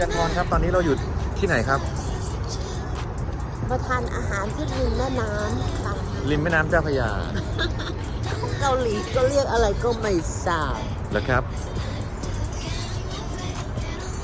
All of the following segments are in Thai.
จันทรครับ ตอนนี้เราอยู่ที่ไหนครับ มาทานอาหารที่ริมแม่น้ำค่ะริมแม่น้ำเจ้าพระยาของเกาหลีก็เรียกอะไรก็ไม่ทราบแล้วครับ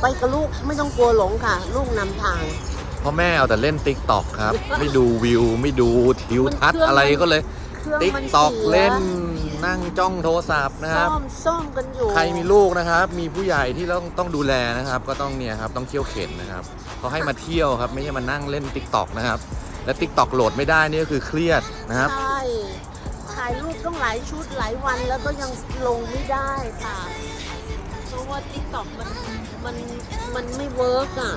ไปกับลูกไม่ต้องกลัวหลงค่ะ ลูกนำทาง พ่อแม่เอาแต่เล่นติ๊กต็อกครับ ไม่ดูวิว ไม่ดูทิวทัศน์อะไรก็เลย เครื่องติ๊กมันต็อกสียเล่นนั่งจ้องโทรศัพท์นะครับ ซ่อมซ่อมกันอยู่ใครมีลูกนะครับ มีผู้ใหญ่ที่ต้องต้องดูแลนะครับ ก็ต้องเนี่ยครับต้องเที่ยวเข็นนะครับเขาให้มาเที่ยวครับ ไม่ใช่มานั่งเล่นติ๊กต็อกนะครับ และติ๊กต็อกโหลดไม่ได้นี่ก็คือเครียดนะครับ ใช่ถ่ายรูปต้องหลายชุดหลายวันแล้วก็ยังลงไม่ได้ค่ะ เพราะว่าทิกตอกมันมันมันไม่เวิร์กอะ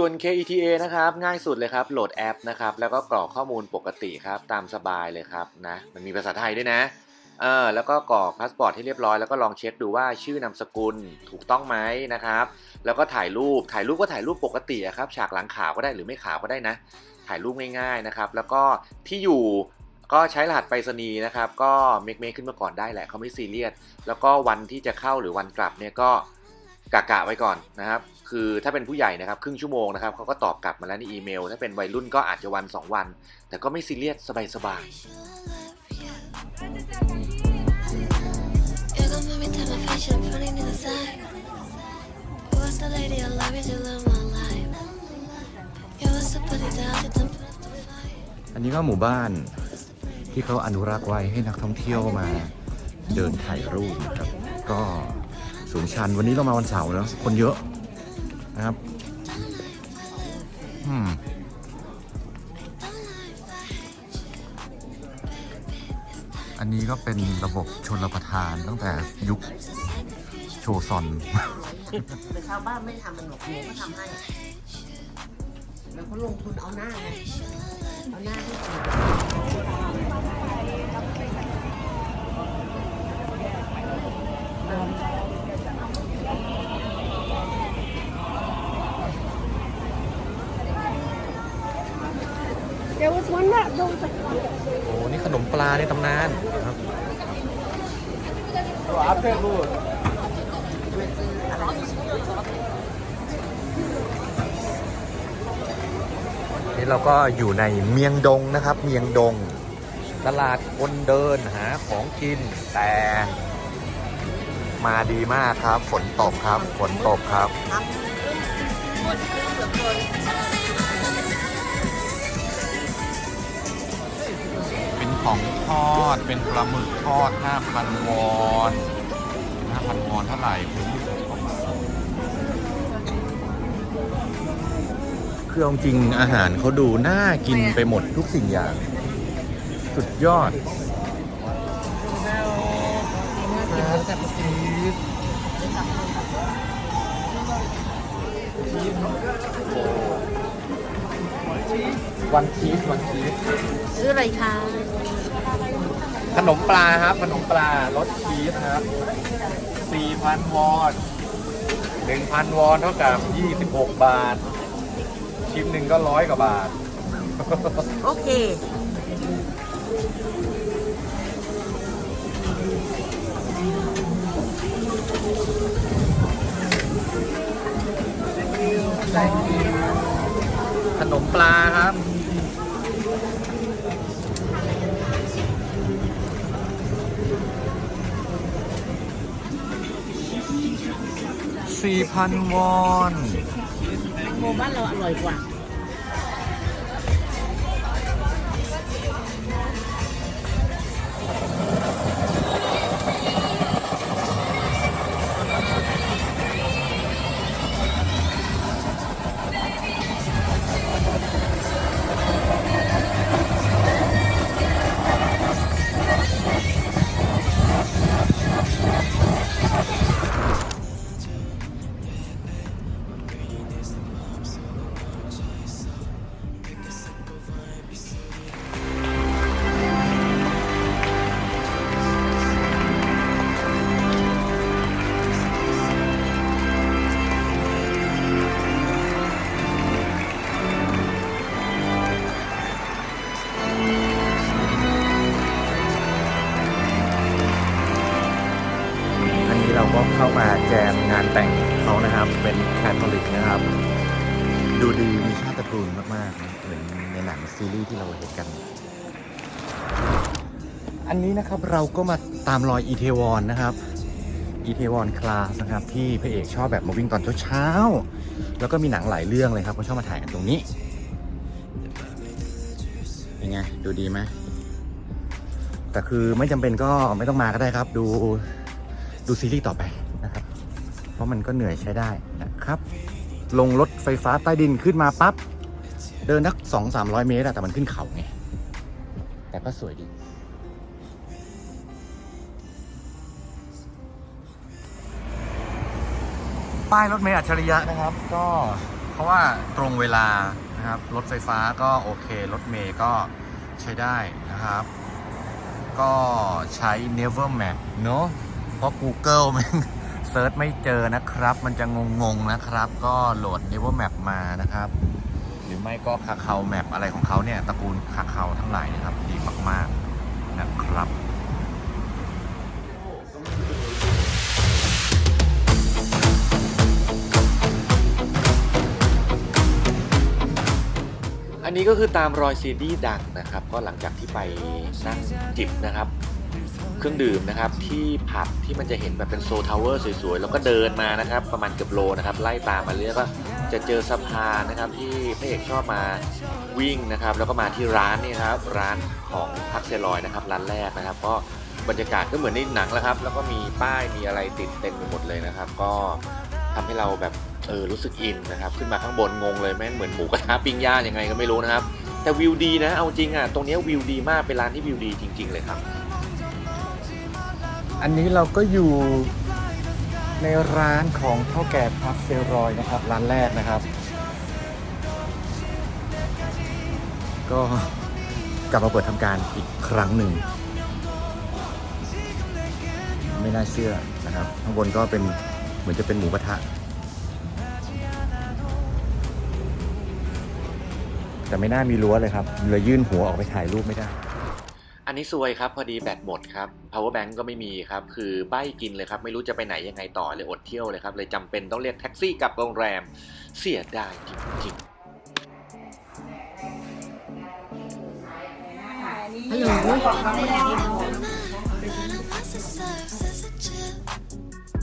ส่วน KETA นะครับง่ายสุดเลยครับโหลดแอปนะครับแล้วก็กรอกข้อมูลปกติครับตามสบายเลยครับนะมันมีภาษาไทยด้วยนะเออแล้วก็กรอกพาสปอร์ตให้เรียบร้อยแล้วก็ลองเช็คดูว่าชื่อนามสกุลถูกต้องไหมนะครับ แล้วก็ถ่ายรูปถ่ายรูปก็ถ่ายรูปปกติครับฉากหลังขาวก็ได้หรือไม่ขาวก็ได้นะ ถ่ายรูปง่ายๆนะครับ แล้วก็ที่อยู่ก็ใช้รหัสไปรษณีย์นะครับ ก็เมคเมคขึ้นมาก่อนได้แหละเขาไม่ซีเรียสแล้วก็วันที่จะเข้าหรือวันกลับเนี่ยก็กะกะไว้ก่อนนะครับ คือถ้าเป็นผู้ใหญ่นะครับครึ่งชั่วโมงนะครับเขาก็ตอบกลับมาแล้วในอีเมล ถ้าเป็นวัยรุ่นก็อาจจะวัน 2 วัน แต่ก็ไม่ซีเรียสสบายๆ You gon' make me turn my fashion funny to the side. You was the lady I love you to live my life. You was to put it down, did the put up the fight. อันนี้ก็หมู่บ้านที่เขาอนุรักษ์ไว้ให้นักท่องเที่ยวมาเดินถ่ายรูปนะครับก็สูงชันวันนี้เรามาวันเสาร์แล้วคนเยอะ นะครับอืมอันนี้ก็เป็นระบบชนรประทานตั้งแต่ยุคโชซอน แต่ชาวบ้านไม่ทำมันหรอกหนูก็ทำให้ แล้วเขาลงทุนเอาหน้าไงเอาหน้า ให้สวยโอ้นี่ขนมปลาในตำนานครับนี่เราก็อยู่ในเมียงดงนะครับ เมียงดง ตลาดคนเดินหาของกินแต่มาดีมากครับ ฝนตกครับ ฝนตกครับทำหมดเครื่องเหลือเกิน ของทอดเป็นปลาหมึกทอด 5,000 วอน5,000 วอนเท่าไหร่คุณ26กว่าบาทคือเอาจริงอาหารเขาดูน่ากินไปหมดทุกสิ่งอย่าง สุดยอด วันชีสวันชีสซื้ออะไรคะขนมปลาครับ ขนมปลารสชีสครับ 4,000 วอน1,000 วอนเท่ากับ 26 บาท ชิ้นหนึ่งก็ร้อยกว่าบาท โอเค ขนมปลาครับ 4,000 วอนโมบ้านเราอร่อยกว่า อันนี้นะครับเราก็มาตามรอยอีเทวอนนะครับอีเทวอนคลาสนะครับที่พระเอกชอบแบบมาวิ่งตอนเช้าๆแล้วก็มีหนังหลายเรื่องเลยครับเขาชอบมาถ่ายกันตรงนี้เป็นไงดูดีไหมแต่คือไม่จำเป็นก็ไม่ต้องมาก็ได้ครับ ดูดูซีรีส์ต่อไปนะครับ เพราะมันก็เหนื่อยใช้ได้นะครับ ลงรถไฟฟ้าใต้ดินขึ้นมาปั๊บเดินนักสองสามร้อยเมตรอะแต่มันขึ้นเขาไงแต่ก็สวยดี ป้ายรถเมล์อัจฉริยะนะครับ ก็เพราะว่าตรงเวลานะครับรถไฟฟ้าก็โอเครถเมล์ก็ใช้ได้นะครับ ก็ใช้ Never Map เนอะเพราะ Google มันเซิร์ชไม่เจอนะครับ มันจะงงๆนะครับ ก็โหลด Never Map มานะครับ หรือไม่ก็คาคาแมปอะไรของเขาเนี่ยตระกูลคาคาทั้งหลายนะครับดีมากๆนะครับ อันนี้ก็คือตามรอยซีดีส์ดังนะครับ ก็หลังจากที่ไปนั่งจิบนะครับ เครื่องดื่มนะครับที่ผับที่มันจะเห็นแบบเป็นโซทาวเวอร์สวยๆ แล้วก็เดินมานะครับ ประมาณเกือบโลนะครับ ไล่ตามมาเรื่อยก็จะเจอสะพานนะครับที่พระเอกชอบมาวิ่งนะครับ แล้วก็มาที่ร้านนี่ครับร้านของพักเซลอยนะครับ ร้านแรกนะครับ ก็บรรยากาศก็เหมือนในหนังแล้วครับ แล้วก็มีป้ายมีอะไรติดเต็มไปหมดเลยนะครับ ก็ทำให้เราแบบ เออรู้สึกอินนะครับ ขึ้นมาข้างบนงงเลยแม่งเหมือนหมูกระทะปิ้งย่างยังไงก็ไม่รู้นะครับ แต่วิวดีนะเอาจริงอะตรงเนี้ยวิวดีมากเป็นร้านที่วิวดีจริง ๆ เลยครับ อันนี้เราก็อยู่ในร้านของเท่าแก่พัฟเซลรอยนะครับ ร้านแรกนะครับ ก็กลับมาเปิดทำการอีกครั้งหนึ่ง ไม่น่าเชื่อนะครับ ข้างบนก็เป็นเหมือนจะเป็นหมูกระทะ แต่ไม่น่ามีรั้วเลยครับเลยยื่นหัวออกไปถ่ายรูปไม่ได้ อันนี้ซวยครับพอดีแบตหมดครับ power bank ก็ไม่มีครับ คือใบ้กินเลยครับ ไม่รู้จะไปไหนยังไงต่อเลยอดเที่ยวเลยครับ เลยจำเป็นต้องเรียกแท็กซี่กลับโรงแรม เสียดายจริงๆ ฮัลโหล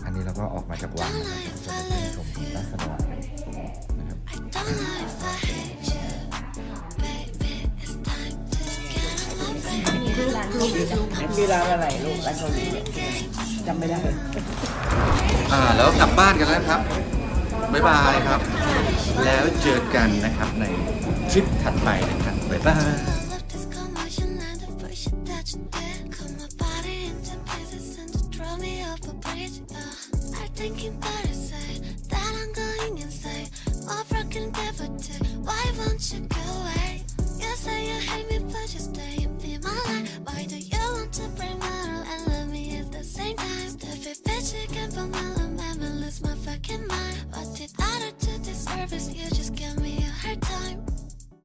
อันนี้เราก็ออกมาจากวังนะครับจะไปชมราษฎรนะครับ ชื่อร้านอะไรลูกร้านเกาหลีเนี่ยจำไม่ได้อ่าแล้วกลับบ้านกันแล้วครับบ๊ายบายครับ แล้วเจอกันนะครับในทริปถัดไปนะครับบ๊ายบาย